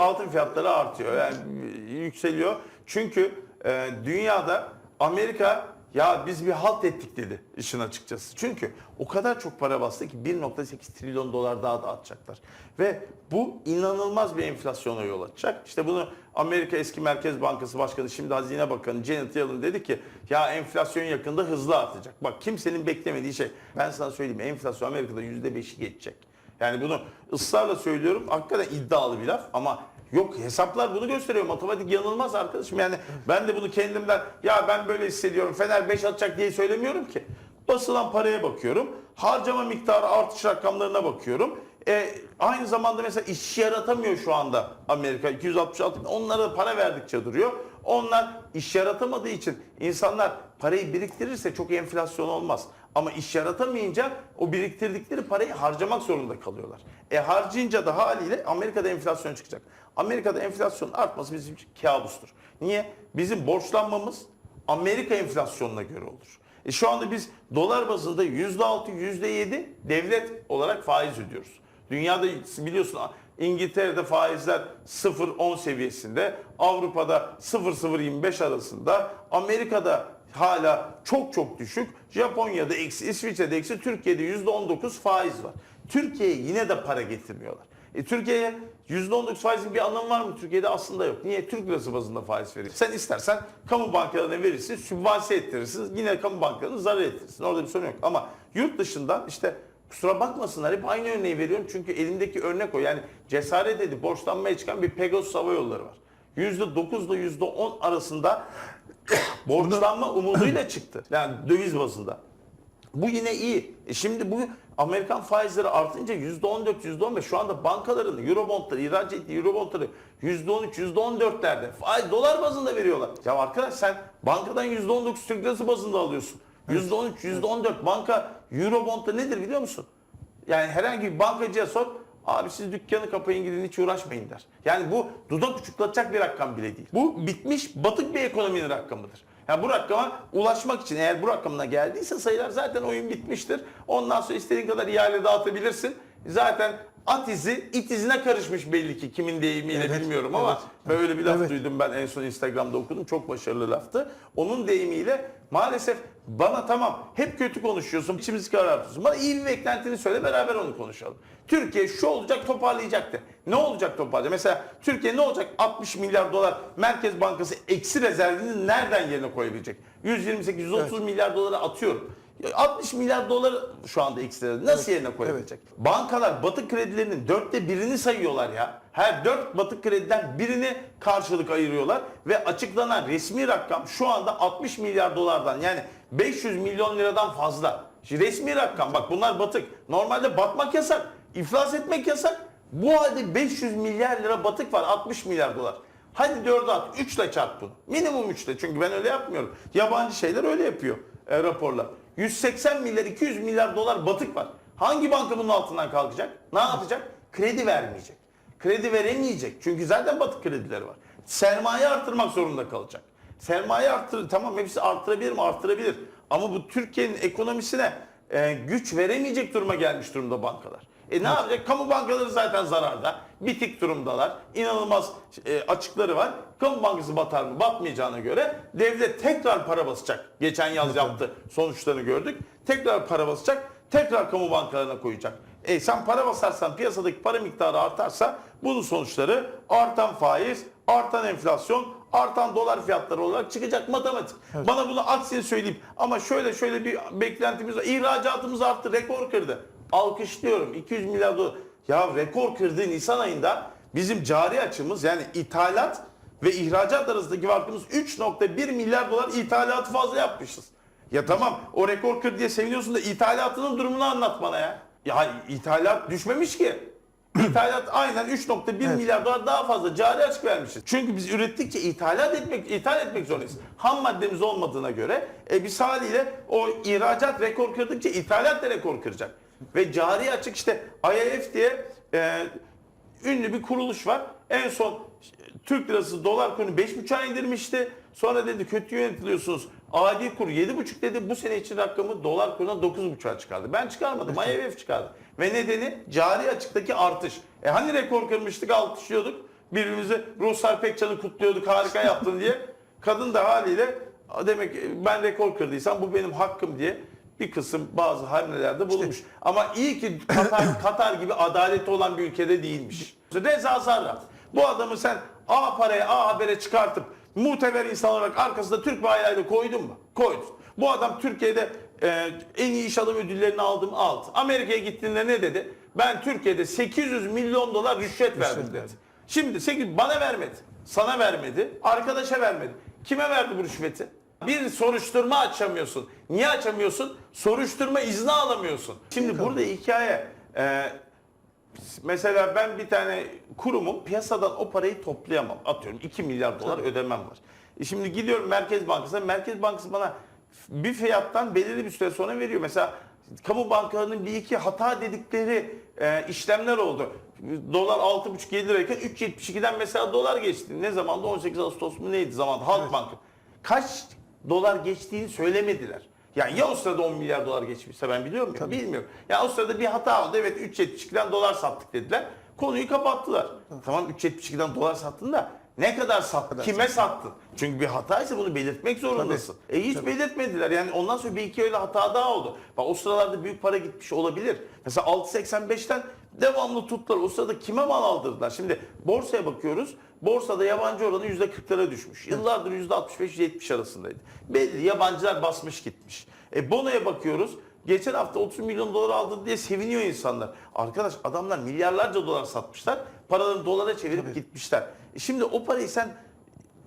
altın fiyatları artıyor. Yani yükseliyor. Çünkü e, dünyada Amerika ya biz bir halt ettik dedi işin açıkçası. Çünkü o kadar çok para bastı ki 1.8 trilyon dolar daha dağıtacaklar. Ve bu inanılmaz bir enflasyona yol açacak. İşte bunu Amerika eski Merkez Bankası Başkanı şimdi Hazine Bakanı Janet Yellen dedi ki ya enflasyon yakında hızlı artacak. Bak kimsenin beklemediği şey. Ben sana söyleyeyim enflasyon Amerika'da %5'i geçecek. Yani bunu ısrarla söylüyorum. Hakikaten iddialı bir laf ama yok hesaplar bunu gösteriyor. Matematik yanılmaz arkadaşım. Yani ben de bunu kendimden ya ben böyle hissediyorum. Fener 5 atacak diye söylemiyorum ki. Basılan paraya bakıyorum. Harcama miktarı artış rakamlarına bakıyorum. E, aynı zamanda mesela iş yaratamıyor şu anda Amerika 266 bin. Onlara para verdikçe duruyor. Onlar iş yaratamadığı için insanlar parayı biriktirirse çok enflasyon olmaz. Ama iş yaratamayınca o biriktirdikleri parayı harcamak zorunda kalıyorlar. E harcayınca da haliyle Amerika'da enflasyon çıkacak. Amerika'da enflasyonun artması bizim için kabustur. Niye? Bizim borçlanmamız Amerika enflasyonuna göre olur. E şu anda biz dolar bazında %6, %7 devlet olarak faiz ödüyoruz. Dünyada biliyorsun İngiltere'de faizler 0-10 seviyesinde, Avrupa'da 0-0-25 arasında, Amerika'da hala çok çok düşük, Japonya'da eksi, İsviçre'de eksi, Türkiye'de %19 faiz var. Türkiye'ye yine de para getirmiyorlar. E, Türkiye'ye %19 faizin bir anlamı var mı? Türkiye'de aslında yok. Niye? Türk lirası bazında faiz veriyor. Sen istersen kamu bankalarına verirsin, sübvanse ettirirsin. Yine kamu bankalarına zarar ettirirsin. Orada bir sorun yok. Ama yurt dışından işte kusura bakmasınlar hep aynı örneği veriyorum. Çünkü elimdeki örnek o. Yani cesaret edip borçlanmaya çıkan bir Pegasus Hava Yolları var. %9 ile %10 arasında borçlanma umuduyla çıktı. Yani döviz bazında. Bu yine iyi. E şimdi bu Amerikan faizleri artınca %14, %15 şu anda bankaların Eurobondları, ihraç ettiği Eurobondları %13, %14'lerde faiz dolar bazında veriyorlar. Ya arkadaş sen bankadan %19 Türk lirası bazında alıyorsun. %13, %14 banka Eurobond'da nedir biliyor musun? Yani herhangi bir bankacıya sor. Abi siz dükkanı kapayın gidin hiç uğraşmayın der. Yani bu dudak uçuklatacak bir rakam bile değil. Bu bitmiş batık bir ekonominin rakamıdır. Yani bu rakama ulaşmak için eğer bu rakamına geldiyse sayılar zaten oyun bitmiştir. Ondan sonra istediğin kadar ihale dağıtabilirsin. Zaten at izi it izine karışmış belli ki kimin deyimiyle Evet, bilmiyorum ama evet. böyle bir laf Evet. duydum ben en son Instagram'da okudum. Çok başarılı laftı. Onun deyimiyle maalesef bana tamam hep kötü konuşuyorsun, içimizi karartıyorsun. Bana iyi bir beklentini söyle beraber onu konuşalım. Türkiye şu olacak toparlayacaktı. Ne olacak toparlayacak? Mesela Türkiye ne olacak? 60 milyar dolar Merkez Bankası eksi rezervini nereden yerine koyabilecek? 128-130 milyar doları atıyorum. 60 milyar dolar şu anda rezervi. Nasıl yerine koyabilecek? Bankalar batık kredilerinin dörtte birini sayıyorlar ya. Her dört batık krediden birini karşılık ayırıyorlar ve açıklanan resmi rakam şu anda 60 milyar dolardan yani 500 milyon liradan fazla. Şimdi resmi rakam bak bunlar batık. Normalde batmak yasak, iflas etmek yasak. Bu halde 500 milyar lira batık var 60 milyar dolar. Hadi 4'e at 3 ile çarp bunu. Minimum 3 ile çünkü ben öyle yapmıyorum. Yabancı şeyler öyle yapıyor e, raporlar. 180 milyar 200 milyar dolar batık var. Hangi banka bunun altından kalkacak? Ne yapacak? Kredi vermeyecek. Kredi veremeyecek. Çünkü zaten batık kredileri var. Sermaye artırmak zorunda kalacak. Sermaye arttır tamam hepsi arttırabilir mi? Arttırabilir. Ama bu Türkiye'nin ekonomisine e, güç veremeyecek duruma gelmiş durumda bankalar. E ne yapacak? Kamu bankaları zaten zararda. Bitik durumdalar. İnanılmaz e, açıkları var. Kamu bankası batar mı? Batmayacağına göre devlet tekrar para basacak. Geçen yaz yaptı. Sonuçlarını gördük. Tekrar para basacak. Tekrar kamu bankalarına koyacak. E sen para basarsan piyasadaki para miktarı artarsa bunun sonuçları artan faiz, artan enflasyon, artan dolar fiyatları olarak çıkacak matematik. Bana bunu aksini söyleyeyim ama şöyle şöyle bir beklentimiz var. İhracatımız arttı, rekor kırdı. Alkışlıyorum 200 milyar dolar. Ya rekor kırdığı Nisan ayında bizim cari açımız yani ithalat ve ihracat arasındaki farkımız 3.1 milyar dolar ithalatı fazla yapmışız. Ya tamam o rekor kır diye seviniyorsun da ithalatının durumunu anlat bana ya. Ya ithalat düşmemiş ki. İthalat aynen 3.1 milyar dolar daha fazla cari açık vermişiz. Çünkü biz ürettikçe ithalat etmek, ithal etmek zorundayız. Ham maddemiz olmadığına göre e, biz haliyle o ihracat rekor kırdıkça ithalat da rekor kıracak. Ve cari açık işte IMF diye e, ünlü bir kuruluş var. En son Türk lirası dolar kurunu 5.5'a indirmişti. Sonra dedi kötü yönetiliyorsunuz. Adi kur 7.5 dedi. Bu sene için rakamı dolar kuruna 9.5'a çıkardı. Ben çıkarmadım. IMF çıkardı. Ve nedeni cari açıktaki artış. E hani rekor kırmıştık alkışlıyorduk. Birbirimizi Ruhsar Pekcan'ı kutluyorduk harika yaptın diye. Kadın da haliyle demek ben rekor kırdıysam bu benim hakkım diye bir kısım bazı hamlelerde bulunmuş. Ama iyi ki Katar, Katar gibi adaleti olan bir ülkede değilmiş. Reza Zarrab. Bu adamı sen A paraya A habere çıkartıp muteber insan olarak arkasında Türk bayrağıyla koydun mu? Koydun. Bu adam Türkiye'de e, en iyi iş adamı ödüllerini aldım aldı. Amerika'ya gittiğinde ne dedi? Ben Türkiye'de 800 milyon dolar rüşvet verdim dedi. Şimdi 8 bana vermedi. Sana vermedi. Arkadaşa vermedi. Kime verdi bu rüşveti? Bir soruşturma açamıyorsun. Niye açamıyorsun? Soruşturma izni alamıyorsun. Şimdi burada hikaye e, mesela ben bir tane kurumum piyasadan o parayı toplayamam. Atıyorum 2 milyar dolar ödemem var. E şimdi gidiyorum Merkez Bankası'na. Merkez Bankası bana bir fiyattan belirli bir süre sonra veriyor. Mesela kamu bankalarının bir iki hata dedikleri e, işlemler oldu. Dolar 6,5-7 lirayken 3.72'den mesela dolar geçti. Ne zamanda 18 Ağustos mu neydi zaman Halk Bankı. Kaç dolar geçtiğini söylemediler. Yani ya o sırada 10 milyar dolar geçmişse ben biliyor muyum? Bilmiyorum. Ya o sırada bir hata oldu. Evet 3.72'den dolar sattık dediler. Konuyu kapattılar. Tamam 3.72'den dolar sattın da ne kadar sattın? Kime sattın? Çünkü bir hataysa bunu belirtmek zorundasın. E hiç belirtmediler. Yani ondan sonra bir iki öyle hata daha oldu. Bak o sıralarda büyük para gitmiş olabilir. Mesela 6.85'ten devamlı tuttular. O sırada kime mal aldırdılar? Şimdi borsaya bakıyoruz. Borsada yabancı oranı %40'lara düşmüş. Yıllardır %65-70 arasındaydı. Belli yabancılar basmış gitmiş. E bonoya bakıyoruz. Geçen hafta 30 milyon dolar aldı diye seviniyor insanlar. Arkadaş adamlar milyarlarca dolar satmışlar. Paralarını dolara çevirip gitmişler. E şimdi o parayı sen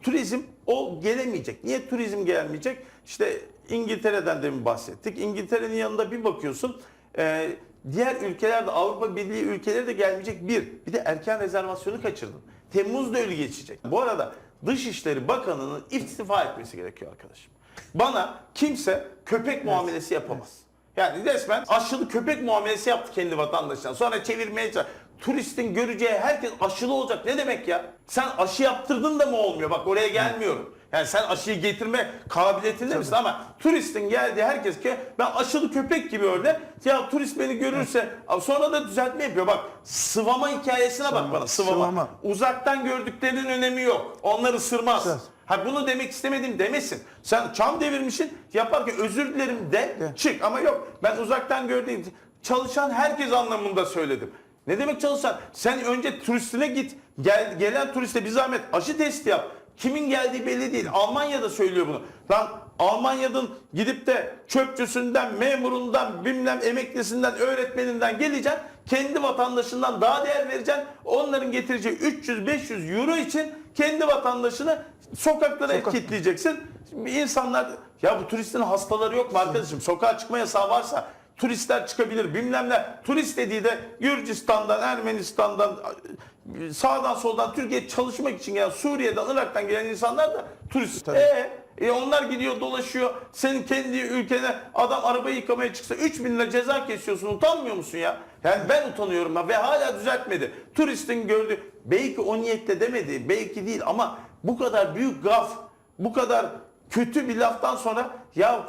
turizm o gelemeyecek. Niye turizm gelmeyecek? İşte İngiltere'den de mi bahsettik? İngiltere'nin yanında bir bakıyorsun. e, diğer ülkelerde Avrupa Birliği ülkeleri de gelmeyecek bir. Bir de erken rezervasyonu kaçırdın. Temmuz'da öyle geçecek. Bu arada Dışişleri Bakanı'nın istifa etmesi gerekiyor arkadaşım. Bana kimse köpek muamelesi yapamaz. Yani resmen aşılı köpek muamelesi yaptı kendi vatandaşına. Sonra çevirmeye çalış- Turistin göreceği herkes aşılı olacak. Ne demek ya? Sen aşı yaptırdın da mı olmuyor? Bak oraya gelmiyorum. Yani sen aşıyı getirme kabiliyetinde misin ama turistin geldiği herkes ki ben aşılı köpek gibi öyle. Ya turist beni görürse sonra da düzeltme yapıyor. Bak sıvama hikayesine bak bana sıvama. sıvama. Uzaktan gördüklerinin önemi yok. Onları ısırmaz. Evet. Ha bunu demek istemedim demesin. Sen çam devirmişsin yaparken özür dilerim de çık ama yok. Ben uzaktan gördüğüm çalışan herkes anlamında söyledim. Ne demek çalışan? Sen önce turistine git. Gel, gelen turiste bir zahmet aşı testi yap. Kimin geldiği belli değil. Almanya'da söylüyor bunu. Lan Almanya'dan gidip de çöpçüsünden, memurundan, bilmem emeklisinden, öğretmeninden geleceksin. Kendi vatandaşından daha değer vereceksin. Onların getireceği 300-500 euro için kendi vatandaşını sokaklara Sokak. kilitleyeceksin. İnsanlar ya bu turistin hastaları yok mu arkadaşım? Sokağa çıkma yasağı varsa turistler çıkabilir bilmem ne. Turist dediği de Gürcistan'dan, Ermenistan'dan, sağdan soldan Türkiye'ye çalışmak için gelen Suriye'den, Irak'tan gelen insanlar da turist. Tabii. E, e onlar gidiyor dolaşıyor. Senin kendi ülkene adam arabayı yıkamaya çıksa 3 bin lira ceza kesiyorsun. Utanmıyor musun ya? Yani ben utanıyorum ya ve hala düzeltmedi. Turistin gördüğü belki o niyetle demedi. Belki değil ama bu kadar büyük gaf, bu kadar kötü bir laftan sonra ya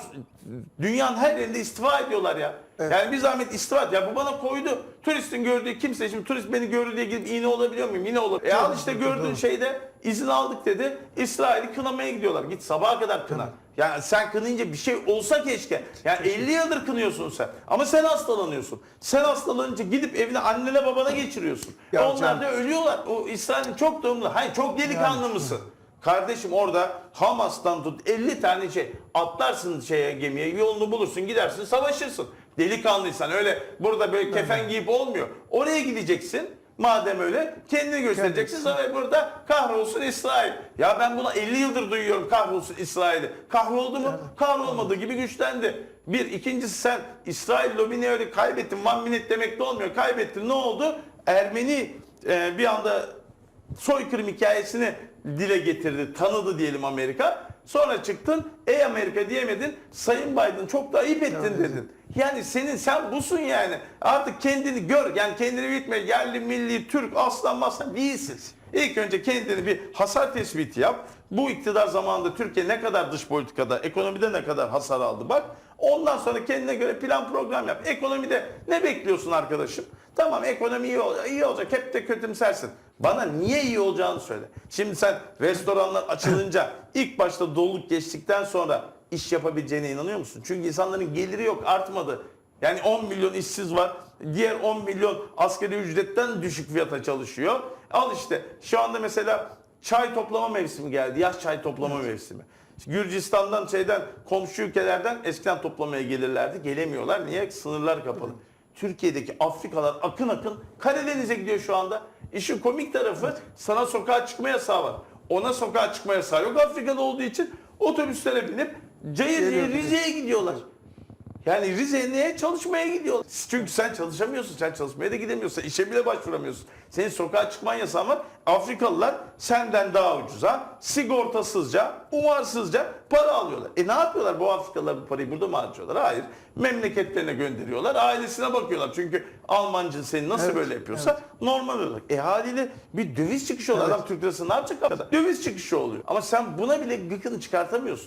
dünyanın her yerinde istifa ediyorlar ya. Yani bir zahmet istifa et. Ya bu bana koydu. Turistin gördüğü kimse şimdi turist beni gördü diye gidip iğne olabiliyor muyum? Yine olur. E al işte gördüğün şeyde izin aldık dedi. İsrail'i kınamaya gidiyorlar. Git sabaha kadar kına. Yani sen kınayınca bir şey olsa keşke. Yani 50 yıldır kınıyorsun sen. Ama sen hastalanıyorsun. Sen hastalanınca gidip evine annene babana geçiriyorsun. Ya Onlar canım. da ölüyorlar. O İsrail'in çok doğumlu. Hayır çok delikanlı mısın? Kardeşim orada Hamas'tan tut 50 tane şey atlarsın şeye gemiye yolunu bulursun gidersin savaşırsın. Delikanlıysan öyle burada böyle kefen giyip olmuyor. Oraya gideceksin. Madem öyle kendini göstereceksin sonra burada kahrolsun İsrail. Ya ben buna 50 yıldır duyuyorum kahrolsun İsrail'i. Kahroldu mu? Kahrolmadığı gibi güçlendi. Bir. ikincisi sen İsrail lobini öyle kaybettin. One minute demek de olmuyor. Kaybettin. Ne oldu? Ermeni e, bir anda soykırım hikayesini dile getirdi, tanıdı diyelim Amerika. Sonra çıktın, ey Amerika diyemedin, Sayın Biden çok da ayıp ettin dedin. Yani senin, sen busun yani. Artık kendini gör, yani kendini bitme, yerli, milli, Türk, aslan maslan değilsin. İlk önce kendini bir hasar tespiti yap. Bu iktidar zamanında Türkiye ne kadar dış politikada, ekonomide ne kadar hasar aldı bak. Ondan sonra kendine göre plan program yap. Ekonomide ne bekliyorsun arkadaşım? Tamam ekonomi iyi, iyi olacak hep de kötümsersin. Bana niye iyi olacağını söyle. Şimdi sen restoranlar açılınca ilk başta doluluk geçtikten sonra iş yapabileceğine inanıyor musun? Çünkü insanların geliri yok artmadı. Yani 10 milyon işsiz var. Diğer 10 milyon asgari ücretten düşük fiyata çalışıyor. Al işte şu anda mesela çay toplama mevsimi geldi. Yaz çay toplama mevsimi. Gürcistan'dan şeyden komşu ülkelerden eskiden toplamaya gelirlerdi. Gelemiyorlar. Niye? Sınırlar kapalı. Türkiye'deki Afrikalar akın akın Karadeniz'e gidiyor şu anda. İşin komik tarafı sana sokağa çıkma yasağı var. Ona sokağa çıkma yasağı yok Afrika'da olduğu için otobüslere binip Geliyor. Rize'ye gidiyorlar. Yani Rize'ye niye çalışmaya gidiyorlar? Çünkü sen çalışamıyorsun, sen çalışmaya da gidemiyorsun, işe bile başvuramıyorsun. Senin sokağa çıkman yasağın var. Afrikalılar senden daha ucuza, sigortasızca, umarsızca para alıyorlar. E ne yapıyorlar bu Afrikalılar bu parayı burada mı harcıyorlar? Hayır. Memleketlerine gönderiyorlar, ailesine bakıyorlar. Çünkü Almancı seni nasıl Evet, böyle yapıyorsa normal olarak. E haliyle bir döviz çıkışı oluyor. Evet. Adam Türk lirası ne yapacak? Döviz çıkışı oluyor. Ama sen buna bile gıkını çıkartamıyorsun.